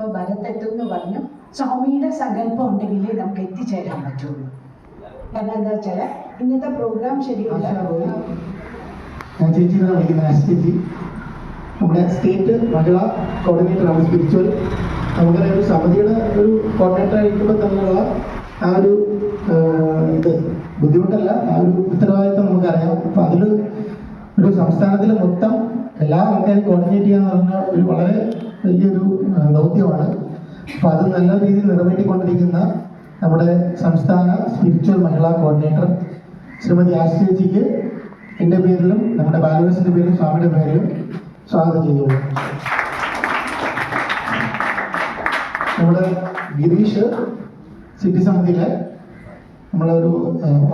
ആയി ഇപ്പൊ ഭരത് എത്തും എന്ന് പറഞ്ഞു സ്വാമിയുടെ സങ്കല്പം ഉണ്ടെങ്കിലേ നമുക്ക് എത്തിച്ചേരാൻ പറ്റുള്ളൂ കാരണം എന്താ വെച്ചാൽ ഇന്നത്തെ പ്രോഗ്രാം ശരിയല്ല. നമ്മുടെ സ്റ്റേറ്റ് മഹിളാ കോർഡിനേറ്ററാണ് സ്പിരിച്വൽ നമുക്കറിയാം ഒരു സമിതിയുടെ ഒരു കോർഡിനേറ്റർ ആയിരിക്കുമ്പോൾ തന്നെയുള്ള ആ ഒരു ഇത്. ബുദ്ധിമുട്ടല്ല ആ ഒരു ഉത്തരവാദിത്വം നമുക്കറിയാം. അപ്പം അതിൽ ഒരു സംസ്ഥാനത്തിൽ മൊത്തം എല്ലാ ആൾക്കാരും കോർഡിനേറ്റ് ചെയ്യാന്ന് പറഞ്ഞാൽ ഒരു വളരെ വലിയൊരു ദൗത്യമാണ്. അപ്പോൾ അത് നല്ല രീതിയിൽ നിറവേറ്റിക്കൊണ്ടിരിക്കുന്ന നമ്മുടെ സംസ്ഥാന സ്പിരിച്വൽ മഹിളാ കോർഡിനേറ്റർ ശ്രീമതി ആശ്രയജിക്ക് എന്റെ പേരിലും നമ്മുടെ ബാലവേഴ്സിന്റെ പേരിലും സ്വാമിയുടെ പേരിലും സ്വാഗതം ചെയ്യുന്നു. നമ്മുടെ ഗിരീഷ് സിറ്റി സമിതിയിലെ നമ്മളൊരു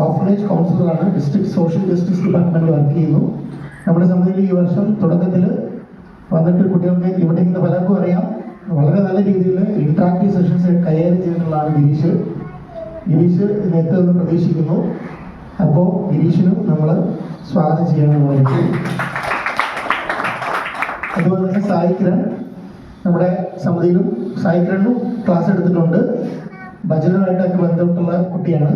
ഓഫറേജ് കൗൺസിലറാണ് district social justice department work ചെയ്യുന്നു. നമ്മുടെ സമിതിയിൽ ഈ വർഷം തുടക്കത്തിൽ വന്നിട്ട് കുട്ടികൾക്ക് ഇവിടെ ഇന്ന് പലർക്കും അറിയാം. വളരെ നല്ല രീതിയിൽ ഇൻട്രാക്റ്റീവ് സെഷൻസ് കൈകാര്യം ചെയ്യുന്നുള്ളതാണ് ഗിരീഷ്. ഗിരീഷ് എത്തുമെന്ന് പ്രതീക്ഷിക്കുന്നു. അപ്പോൾ ഗിരീഷിനും നമ്മൾ സ്വാഗതം ചെയ്യണമെന്ന് അതുപോലെ തന്നെ സായി കിരൺ നമ്മുടെ സമിതിയിലും സായി കിരണും ക്ലാസ് എടുത്തിട്ടുണ്ട്. ഭജനമായിട്ടൊക്കെ ബന്ധപ്പെട്ടുള്ള കുട്ടിയാണ്.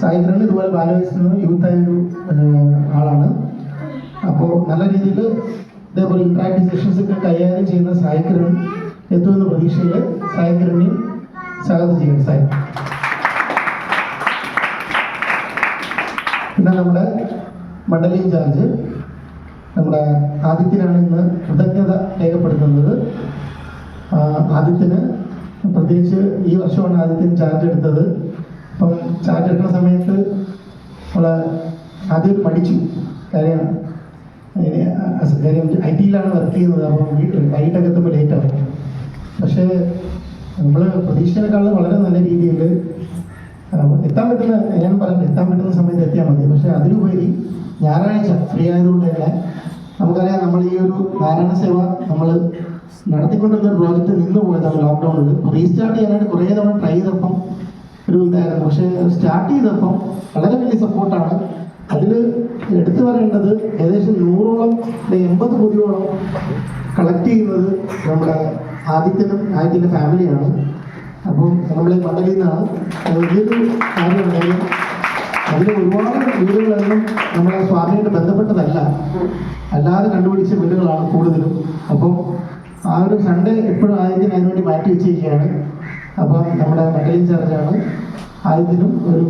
സായി കിരൺ ഇതുപോലെ ബാലവയസ്സിൽ നിന്ന് യൂത്തായ ഒരു ആളാണ്. അപ്പോൾ നല്ല രീതിയിൽ ഇതേപോലെ ഇമ്പാക്ട് സെഷൻസ് ഒക്കെ കൈകാര്യം ചെയ്യുന്ന സായി കിരൺ എത്തുമെന്ന പ്രതീക്ഷയിൽ സായി കിരണിനെ സ്വാഗതം ചെയ്യുന്നു സായി പിന്നെ നമ്മുടെ മണ്ഡലി ഇൻചാർജ് നമ്മുടെ ആദിത്യനാണ് ഇന്ന് കൃതജ്ഞത രേഖപ്പെടുത്തുന്നത്. ആദിത്യന് പ്രത്യേകിച്ച് ഈ വർഷമാണ് ആദിത്യൻ ചാർജ് എടുത്തത്. അപ്പം ചാർജ് എടുക്കുന്ന സമയത്ത് നമ്മൾ ആദ്യം പഠിച്ചു കാര്യം ഏ, അസ് കാര്യം ഐ ടിയിലാണ് വർക്ക് ചെയ്യുന്നത്. അപ്പം വീട്ടിൽ വൈകിട്ടൊക്കെ എത്തുമ്പോൾ ലേറ്റ് ആവും. പക്ഷേ നമ്മൾ പ്രതീക്ഷയെക്കാളും വളരെ നല്ല രീതിയിൽ എത്താൻ പറ്റുന്ന ഞാൻ പറഞ്ഞു എത്താൻ പറ്റുന്ന സമയത്ത് എത്തിയാൽ മതി. പക്ഷേ അതിലുപരി ഞായറാഴ്ച ഫ്രീ ആയതുകൊണ്ട് തന്നെ നമുക്കറിയാം നമ്മൾ ഈ ഒരു നാരായണ സേവ നമ്മൾ നടത്തിക്കൊണ്ടിരുന്ന പ്രോജക്റ്റ് നിന്ന് പോയതാണ് ലോക്ക്ഡൗണിൽ റീസ്റ്റാർട്ട് ചെയ്യാനായിട്ട് കുറേ തവണ ട്രൈ ചെയ്തപ്പം ഒരു ഇതായിരുന്നു. പക്ഷേ സ്റ്റാർട്ട് ചെയ്തപ്പം വളരെ വലിയ സപ്പോർട്ടാണ് അതിൽ എടുത്തു പറയേണ്ടത് ഏകദേശം നൂറോളം എൺപത് പൊതിയോളം കളക്ട് ചെയ്യുന്നത് നമ്മുടെ ആദിത്യനും ആദിത്യന്റെ ഫാമിലിയാണ് അപ്പം നമ്മൾ ഈ മണ്ഡലിൽ നിന്നാണ് വലിയൊരു കാര്യമുണ്ടായാലും അതിൽ ഒരുപാട് വീടുകളൊന്നും നമ്മളെ സ്വാമിയായിട്ട് ബന്ധപ്പെട്ടതല്ല. അല്ലാതെ കണ്ടുപിടിച്ച വീടുകളാണ് കൂടുതലും. അപ്പം ആ ഒരു സൺഡേ എപ്പോഴും ആദ്യത്തിന് അതിനുവേണ്ടി മാറ്റി വെച്ചിരിക്കുകയാണ്. അപ്പം നമ്മുടെ മണ്ഡലി ചാർജാണ് ആദ്യത്തിനും ഒരു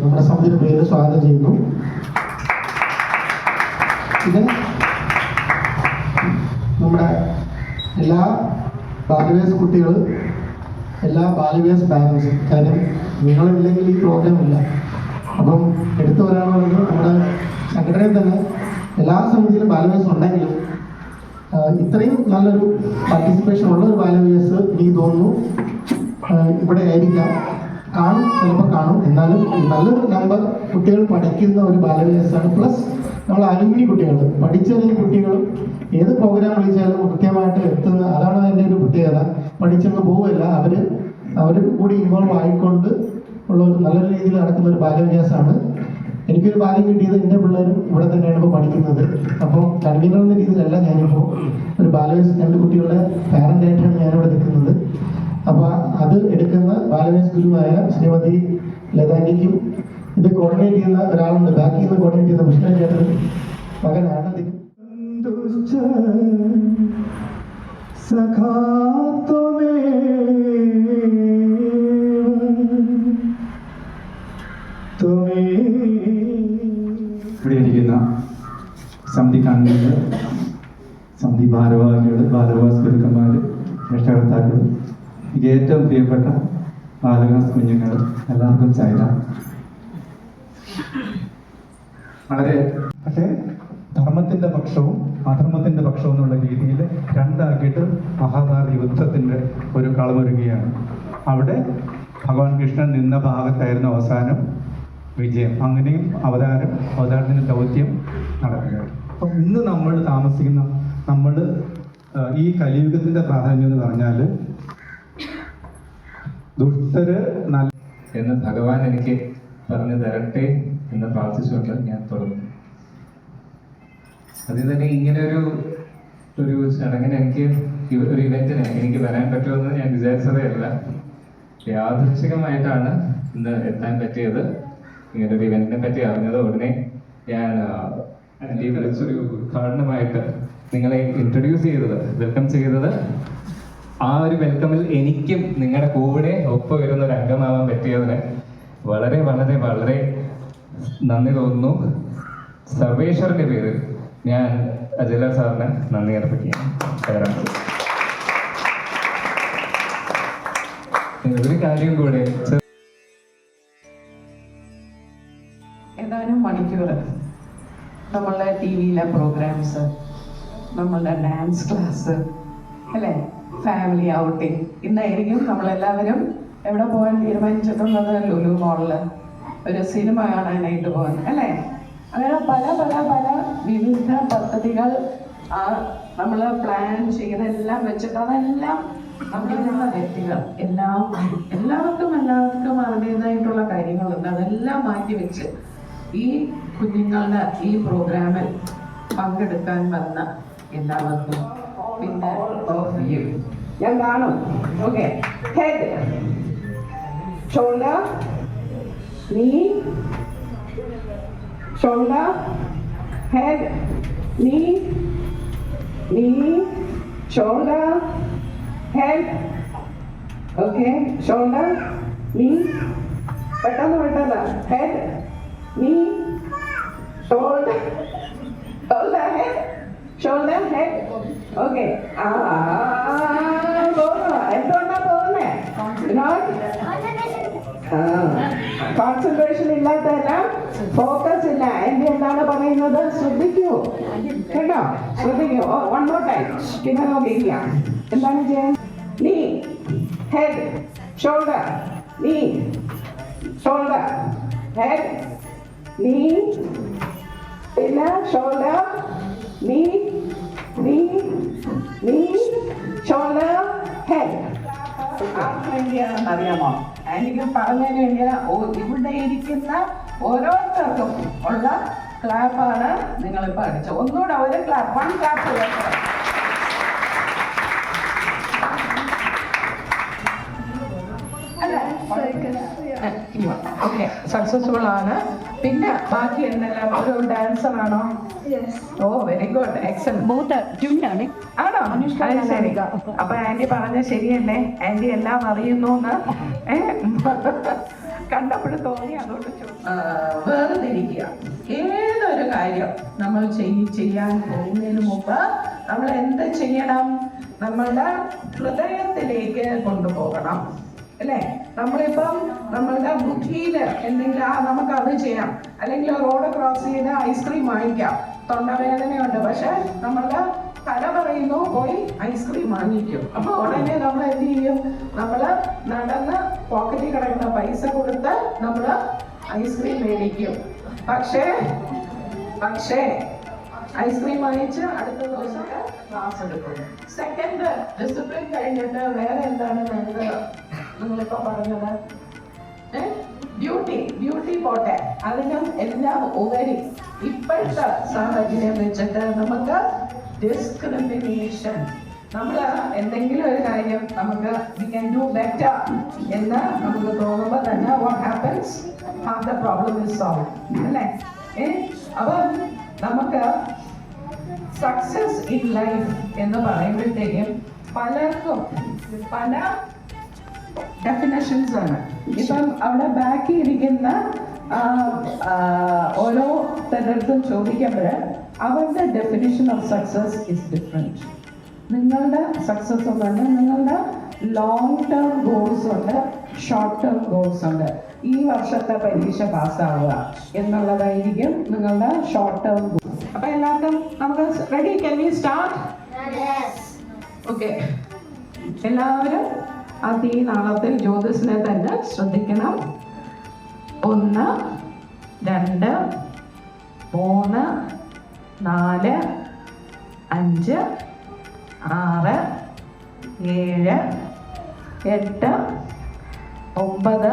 നമ്മുടെ സമിതിയുടെ പേര് സ്വാഗതം ചെയ്യുന്നു. ഇത് നമ്മുടെ എല്ലാ ബാലവേസ് കുട്ടികൾ എല്ലാ ബാലവേസ് പാരൻസും കാര്യം നിങ്ങളില്ലെങ്കിൽ ഈ പ്രോഗ്രാം ഇല്ല. അപ്പം എടുത്തു പറയാനുള്ളത് നമ്മുടെ സംഘടനയിൽ തന്നെ എല്ലാ സമിതിയിലും ബാലവേസ് ഉണ്ടെങ്കിലും ഇത്രയും നല്ലൊരു പാർട്ടിസിപ്പേഷൻ ഉള്ള ഒരു ബാലവേസ് എനിക്ക് തോന്നുന്നു ഇവിടെ ആയിരിക്കാം. കാണും ചിലപ്പോൾ കാണും. എന്നാലും നല്ലൊരു നമ്പർ കുട്ടികൾ പഠിക്കുന്ന ഒരു ബാലവേസാണ് പ്ലസ് നമ്മൾ അലുമിനി കുട്ടികൾ പഠിച്ചിറങ്ങിയ കുട്ടികളും ഏത് പ്രോഗ്രാം വിളിച്ചാലും കൃത്യമായിട്ട് എത്തുന്ന അതാണ് അതിന്റെ ഒരു പ്രത്യേകത. പഠിച്ചങ്ങ് പോവില്ല അവർ അവരും കൂടി ഇൻവോൾവ് ആയിക്കൊണ്ട് ഉള്ള ഒരു നല്ല രീതിയിൽ നടക്കുന്ന ഒരു ബാലവിന്യാസമാണ്. എനിക്കൊരു ബാല്യം കിട്ടിയത് എന്റെ പിള്ളേരും ഇവിടെ തന്നെയാണ് ഇപ്പോൾ പഠിക്കുന്നത്. അപ്പോൾ കൺവീനർ എന്ന രീതിയിലല്ല ഞാനിപ്പോൾ ഒരു ബാലവേസ് രണ്ട് കുട്ടികളുടെ പാരന്റായിട്ടാണ് ഞാനിവിടെ നിൽക്കുന്നത്. അപ്പോൾ അത് എടുക്കുന്ന ബാലവേസ് ഗുരുവായ ശ്രീമതി ലതാനിക്കും ഇത് കോർഡിനേറ്റ് ചെയ്യുന്ന ഒരാളുണ്ട് ബാക്കി നിന്ന് കോർഡിനേറ്റ് ചെയ്യുന്ന പുഷ്കരൻ ചേട്ടൻ മകനാണ് ഇവിടെ ഇരിക്കുന്ന സമിതി കൺവീനർ സമിതി ഭാരവാഹികൾ ഗുരുക്കന്മാർ രക്ഷകർത്താക്കൾ എനിക്ക് ഏറ്റവും പ്രിയപ്പെട്ട ബാലകാസ് കുഞ്ഞുങ്ങൾ എല്ലാവർക്കും ചൈന. വളരെ പക്ഷേ ധർമ്മത്തിന്റെ പക്ഷവും അധർമ്മത്തിന്റെ പക്ഷവും എന്നുള്ള രീതിയിൽ രണ്ടാക്കിയിട്ട് മഹാഭാരത യുദ്ധത്തിന്റെ ഒരു കളമൊരുങ്ങുകയാണ്. അവിടെ ഭഗവാൻ കൃഷ്ണൻ നിന്ന ഭാഗത്തായിരുന്നു അവസാനം വിജയം. അങ്ങനെയും അവതാരം അവതാരത്തിന്റെ ദൗത്യം നടക്കുകയാണ്. അപ്പം ഇന്ന് നമ്മൾ താമസിക്കുന്ന നമ്മൾ ഈ കലിയുഗത്തിന്റെ പ്രാധാന്യം എന്ന് പറഞ്ഞാൽ ദുഷ്ടര് നല്ല എന്ന് ഭഗവാൻ എനിക്ക് പറഞ്ഞു തരട്ടെ എന്ന് പ്രാർത്ഥിച്ചുകൊണ്ട് ഞാൻ തുടങ്ങി അതിൽ തന്നെ ഇങ്ങനെ ഒരു ഒരു ചടങ്ങിന് എനിക്ക് ഒരു ഇവന്റിന് എനിക്ക് വരാൻ പറ്റുമെന്ന് ഞാൻ വിചാരിച്ചതേ അല്ല. യാദൃശികമായിട്ടാണ് ഇന്ന് എത്താൻ പറ്റിയത്. ഇങ്ങനെ ഒരു ഇവന്റിനെ പറ്റി അറിഞ്ഞത് ഉടനെ ഞാൻ വിളിച്ചൊരു ഉദ്ഘാടനമായിട്ട് നിങ്ങളെ ഇൻട്രൊഡ്യൂസ് ചെയ്തത് വെൽക്കം ചെയ്തത് ആ ഒരു വെൽക്കമിൽ എനിക്കും നിങ്ങളുടെ കൂടെ ഒപ്പം വരുന്ന ഒരു അംഗമാവാൻ പറ്റിയതിന് വളരെ വളരെ വളരെ നന്ദി തോന്നുന്നു. സർവേശ്വറിന്റെ പേരിൽ ഞാൻ അജല സാറിന് നന്ദി അർപ്പിക്കുകയാണ്. ഒരു കാര്യം കൂടെ. ഏതാനും മണിക്കൂർ നമ്മളുടെ ടി വിയിലെ പ്രോഗ്രാംസ് നമ്മളുടെ ഡാൻസ് ക്ലാസ് അല്ലേ? ഫാമിലി ഔട്ടിങ് ഇന്നായിരിക്കും നമ്മളെല്ലാവരും എവിടെ പോകാൻ തീരുമാനിച്ചിട്ടുള്ളത് ലുലു മോളിൽ ഒരു സിനിമ കാണാനായിട്ട് പോകാൻ അല്ലേ? അങ്ങനെ പല പല പല വിവിധ പദ്ധതികൾ നമ്മൾ പ്ലാൻ ചെയ്തെല്ലാം വെച്ചിട്ട് അതെല്ലാം നമ്മളിലുള്ള വ്യക്തികൾ എല്ലാം എല്ലാവർക്കും എല്ലാവർക്കും അവരുടേതായിട്ടുള്ള കാര്യങ്ങളുണ്ട്. അതെല്ലാം മാറ്റി വെച്ച് ഈ കുഞ്ഞുങ്ങളുടെ ഈ പ്രോഗ്രാമിൽ പങ്കെടുക്കാൻ വന്ന എല്ലാവർക്കും. പിന്നെ ഓഫ് യു ഞാൻ കാണും okay head shoulder knee shoulder head knee knee shoulder head okay shoulder നീ പെട്ടെന്ന് പെട്ടെന്ന് head knee shoulder shoulder head shoulder head okay ആ പോകുന്നു എന്തുകൊണ്ടാ പോകുന്നേ കോൺസെൻട്രേഷൻ ഇല്ലാത്തല്ല ഫോക്കസ് ഇല്ല എന്റെ എന്താണ് പറയുന്നത് ശ്രദ്ധിക്കൂ കേട്ടോ ശ്രദ്ധിക്കൂ വൺ മോർ ടൈം പിന്നെ നോക്കിക്കുക എന്താണ് ചെയ്യാൻ knee head shoulder knee shoulder head knee പിന്നെ ഷോൾഡർ നീ നീ നീ ഷോൾഡർ ഹെഡ് ആർക്ക് വേണ്ടിയാണെന്ന് അറിയാമോ? എനിക്ക് പറഞ്ഞതിന് വേണ്ടിയാണ് ഇവിടെ ഇരിക്കുന്ന ഓരോരുത്തർക്കും ഉള്ള ക്ലാപ്പാണ് നിങ്ങളിപ്പോൾ അടിച്ചത്. ഒന്നുകൂടെ ഒരു clap one clap okay successful ആണ്. പിന്നെ ബാക്കി എന്തെല്ലാം? ഒരു ഡാൻസർ ആണോ? Oh very good excellent both ആണോ? അത് ശരി. അപ്പൊ ആന്റി പറഞ്ഞ ശരിയല്ലേ? ആന്റി എല്ലാം അറിയുന്നു എന്ന് കണ്ടപ്പോഴും തോന്നി അതുകൊണ്ട് വേർതിരിക്കുക. ഏതൊരു കാര്യം നമ്മൾ ചെയ് ചെയ്യാൻ പോകുന്നതിന് മുമ്പ് നമ്മൾ എന്ത് ചെയ്യണം? നമ്മളുടെ ഹൃദയത്തിലേക്ക് കൊണ്ടുപോകണം. അല്ലേ? നമ്മളിപ്പം നമ്മളുടെ ബുദ്ധിയിൽ എന്തെങ്കിലും ആ നമുക്ക് അത് ചെയ്യാം അല്ലെങ്കിൽ റോഡ് ക്രോസ് ചെയ്ത് ഐസ്ക്രീം വാങ്ങിക്കാം. തൊണ്ടവേദനയുണ്ട്. പക്ഷെ നമ്മളുടെ തല പറയുന്നു പോയി ഐസ്ക്രീം വാങ്ങിക്കും. അപ്പൊ ഉടനെ നമ്മൾ എന്ത് ചെയ്യും? നമ്മൾ നടന്ന് പോക്കറ്റിൽ കിടക്കുന്ന പൈസ കൊടുത്ത് നമ്മൾ ഐസ്ക്രീം മേടിക്കും. പക്ഷേ പക്ഷേ ഐസ്ക്രീം വാങ്ങിച്ച് അടുത്ത ദിവസം ക്ലാസ് എടുക്കും. സെക്കൻഡ് ഡിസിപ്ലിൻ കഴിഞ്ഞിട്ട് വേറെ എന്താണ് നിങ്ങൾ നിങ്ങളിപ്പോ പറഞ്ഞത്? ഡ്യൂട്ടി ഡ്യൂട്ടി പോട്ടെ. അതിനും എല്ലാം ഉപരി. ഇപ്പോഴത്തെ സാഹചര്യം വെച്ചിട്ട് നമുക്ക് ഡിസ്ക്രിമിനേഷൻ നമ്മൾ എന്തെങ്കിലും ഒരു കാര്യം നമുക്ക് വി ക്യാൻ ഡു ബെറ്റർ എന്ന് നമുക്ക് തോന്നുമ്പോൾ തന്നെ what happens half the problem is solve അല്ലേ? ഏ? അപ്പം നമുക്ക് സക്സസ് ഇൻ ലൈഫ് എന്ന് പറയുമ്പോഴത്തേക്കും പലർക്കും പല ഡെഫിനേഷൻസ് ആണ്. ഇപ്പം അവിടെ ബാക്കി ഇരിക്കുന്ന ഓരോ തരത്തും ചോദിക്കുമ്പോൾ അവരുടെ definition of success is different നിങ്ങളുടെ സക്സസ് ഒന്നുണ്ട് നിങ്ങളുടെ ലോങ് ടേം ഗോൾസ് ഉണ്ട് ഷോർട്ട് ടേം ഗോൾസ് ഉണ്ട്. ഈ വർഷത്തെ പരീക്ഷ പാസ്സാവുക എന്നുള്ളതായിരിക്കും നിങ്ങളുടെ ഷോർട്ട് ടേം ഗോൾസ് അപ്പൊ എല്ലാവർക്കും നമുക്ക് ready can we start okay എല്ലാവരും ആ തീ നാളത്തിൽ ജ്യോതിസിനെ തന്നെ ശ്രദ്ധിക്കണം. ഒന്ന് രണ്ട് മൂന്ന് നാല് അഞ്ച് ആറ് ഏഴ് എട്ട് ഒമ്പത്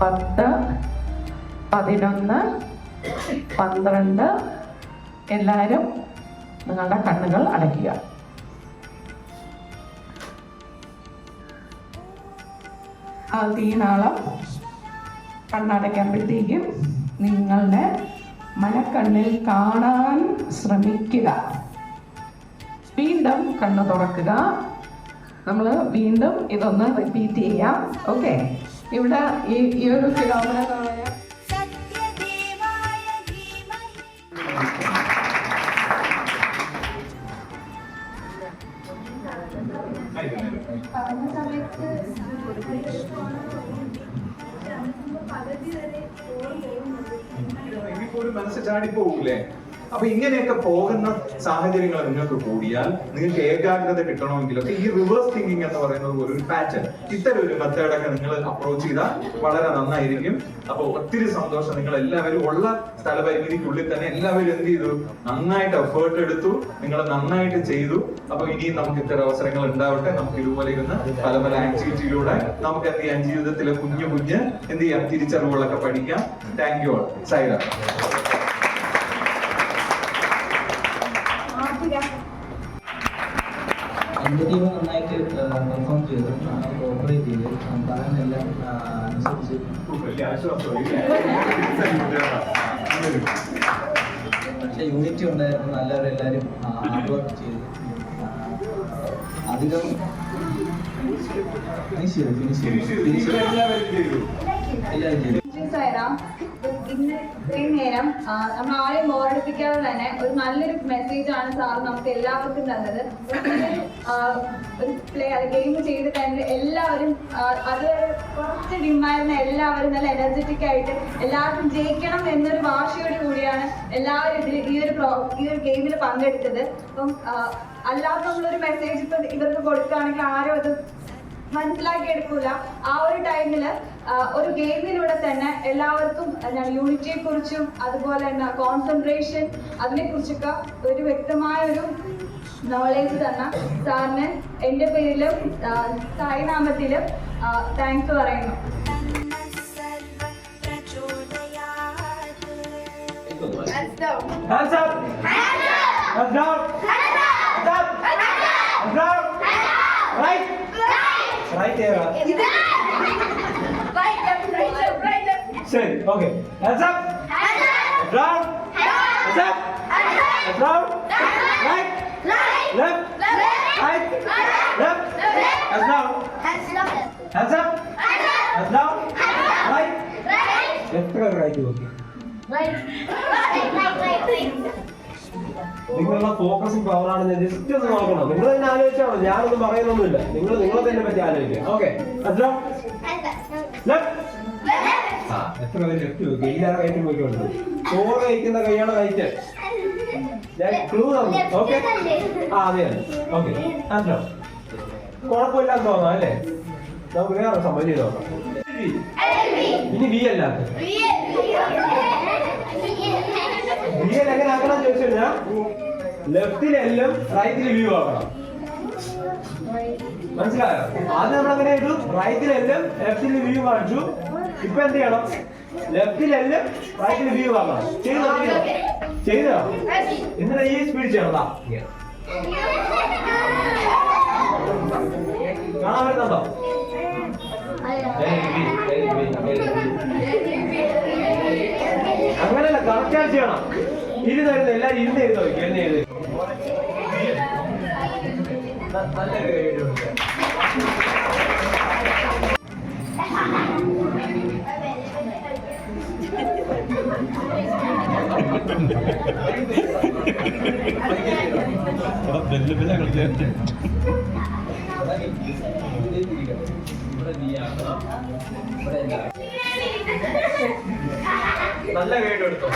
പത്ത് പതിനൊന്ന് പന്ത്രണ്ട്. എല്ലാവരും നിങ്ങളുടെ കണ്ണുകൾ അടയ്ക്കുക. ആ തീനാളം കണ്ണടയ്ക്കുമ്പോഴത്തേക്കും നിങ്ങളുടെ മനക്കണ്ണിൽ കാണാൻ ശ്രമിക്കുക. വീണ്ടും കണ്ണ് തുറക്കുക. നമ്മൾ വീണ്ടും ഇതൊന്ന് റിപ്പീറ്റ് ചെയ്യാം. ഓക്കെ ഇവിടെ ഈ ഈ ഒരു ഫിലോമിന സത്യദേവായ വരെ പറഞ്ഞ സമയത്ത് ഇനിയിപ്പോ ഒരു മനസ്സ് ചാടിപ്പോകൂലേ അപ്പൊ ഇങ്ങനെയൊക്കെ പോകുന്ന സാഹചര്യങ്ങൾ നിങ്ങൾക്ക് കൂടിയാൽ നിങ്ങൾക്ക് ഏകാഗ്രത കിട്ടണമെങ്കിലൊക്കെ ഈ റിവേഴ്സ് തിങ്കിങ് എന്ന് പറയുന്നത് ഒരു പാറ്റേൺ ഇത്തരം ഒരു മെത്തേഡൊക്കെ നിങ്ങൾ അപ്രോച്ച് ചെയ്താൽ വളരെ നന്നായിരിക്കും. അപ്പൊ ഒത്തിരി സന്തോഷം. നിങ്ങൾ എല്ലാവരും ഉള്ള സ്ഥലപരിമിതിക്കുള്ളിൽ തന്നെ എല്ലാവരും എന്ത് ചെയ്തു? നന്നായിട്ട് എഫേർട്ട് എടുത്തു. നിങ്ങൾ നന്നായിട്ട് ചെയ്തു. അപ്പൊ ഇനിയും നമുക്ക് ഇത്തരം അവസരങ്ങൾ ഉണ്ടാവട്ടെ. നമുക്ക് ഇതുപോലെ ഇരുന്ന് പല പല ആക്ടിവിറ്റിയിലൂടെ നമുക്ക് എന്ത് ചെയ്യാം? ജീവിതത്തിലെ കുഞ്ഞു കുഞ്ഞ് എന്ത് ചെയ്യാം? തിരിച്ചറിവുകളൊക്കെ പഠിക്കാം. Thank you all Saira team നന്നായിട്ട് പെർഫോം ചെയ്തു കോപ്പറേറ്റ് ചെയ്തു. പറയുന്നെല്ലാം അനുസരിച്ച്. പക്ഷേ യൂണിറ്റി ഉണ്ടായിരുന്നു. നല്ലവരെല്ലാവരും ഹാർഡ് വർക്ക് ചെയ്തു. അധികം ഫിനിഷ് ചെയ്തു ഫിനിഷ് ചെയ്തു. ഫിനിഷ് ചെയ്തു. എല്ലാവരും ചെയ്തു. എല്ലാവരും വരാം ഇന്ന് ഇത്രയും നേരം നമ്മൾ ആരെയും ബോറടിപ്പിക്കാതെ തന്നെ ഒരു നല്ലൊരു മെസ്സേജ് ആണ് സാർ നമുക്ക് എല്ലാവർക്കും തന്നത്. ഒരു പ്ലേ ആ, ഗെയിം ചെയ്ത് ടൈമിൽ എല്ലാവരും അത് കുറച്ച് ഡിമായിരുന്ന എല്ലാവരും നല്ല എനർജറ്റിക് ആയിട്ട് എല്ലാവർക്കും ജയിക്കണം എന്നൊരു വാശിയോട് കൂടിയാണ് എല്ലാവരും ഇതിൽ ഈ ഒരു ഈ ഒരു ഗെയിമിൽ പങ്കെടുത്തത്. അപ്പം അല്ലാത്ത അല്ലാതെ നമ്മളൊരു മെസ്സേജ് ഇപ്പം ഇവർക്ക് കൊടുക്കുകയാണെങ്കിൽ ആരും അത് മനസ്സിലാക്കി എടുക്കൂല. ആ ഒരു ടൈമിൽ ഒരു ഗെയിമിലൂടെ തന്നെ എല്ലാവർക്കും എന്താണ് യൂണിറ്റിയെ കുറിച്ചും അതുപോലെ തന്നെ കോൺസെൻട്രേഷൻ അതിനെ കുറിച്ചൊക്കെ ഒരു വ്യക്തമായ ഒരു നോളേജ് തന്ന സാറിന് എന്റെ പേരിലും തായ്നാമത്തിലും താങ്ക്സ് പറയുന്നു. Hands പ്രചോദയാത് Hands up! Hands down! Hands Right here. Say, okay. Hands up! Hands down! Hands up! Hands down! Right! Left! Right! Left! Hands down! Hands up! Hands down! Right! എത്ര right നോക്കി നിങ്ങളുടെ focusing power ആണ് ഞാൻ just ഒന്ന് നോക്കണം നിങ്ങൾ തന്നെ ആലോചിച്ചാണോ? ഞാനൊന്നും പറയുന്നൊന്നുമില്ല. നിങ്ങൾ നിങ്ങളെ തന്നെ പറ്റി ആലോചിക്കുക ഓക്കെ എത്ര പേര് ലെഫ്റ്റ് നോക്കി എല്ലാവരും കയറ്റി നോക്കിയുണ്ട് ചോറ് കഴിക്കുന്ന കൈയാണ് കഴിച്ച് ഞാൻ ക്ലൂ തന്നു. ഓക്കെ ആ അതെ ഓക്കെ അല്ലോ കുഴപ്പമില്ലാന്ന് തോന്നാം അല്ലേ? നമുക്ക് വേറെ സംഭവം ചെയ്ത് നോക്കാം. ഇനി ബി അല്ലാത്ത. എൽ എങ്ങനെ ആക്കണം ചോദിച്ചു കഴിഞ്ഞാൽ ലെഫ്റ്റിൽ എല്ലും റൈറ്റിൽ വ്യൂ ആക്കണം. മനസ്സിലായോ? ആദ്യം നമ്മൾ അങ്ങനെ ചെയ്തു? റൈറ്റിൽ എല്ലും ലെഫ്റ്റിൽ വ്യൂ കാണിച്ചു. ഇപ്പൊ എന്ത് ചെയ്യണം? ലെഫ്റ്റിൽ എല്ലും റൈറ്റിൽ വ്യൂ ആക്കണം. ചെയ്തോ ചെയ്തോ എന്നിട്ട് ഈ സ്പീഡ് ചെയ്യണം. കാണാൻ പറ്റുന്നുണ്ടോ? അങ്ങനെയല്ല കറക്റ്റ് ആയിട്ട് ചെയ്യണം ഇരുന്നിരുന്ന് എല്ലാരും ഇരുന്ന് എഴുതി നോക്കി എന്നെ എഴുതി നല്ല grade ഉണ്ട്. ഇവിടെ നീ ആക്കണം ഇവിടെ എന്താ നല്ല ഗൈഡ് എടുത്തോ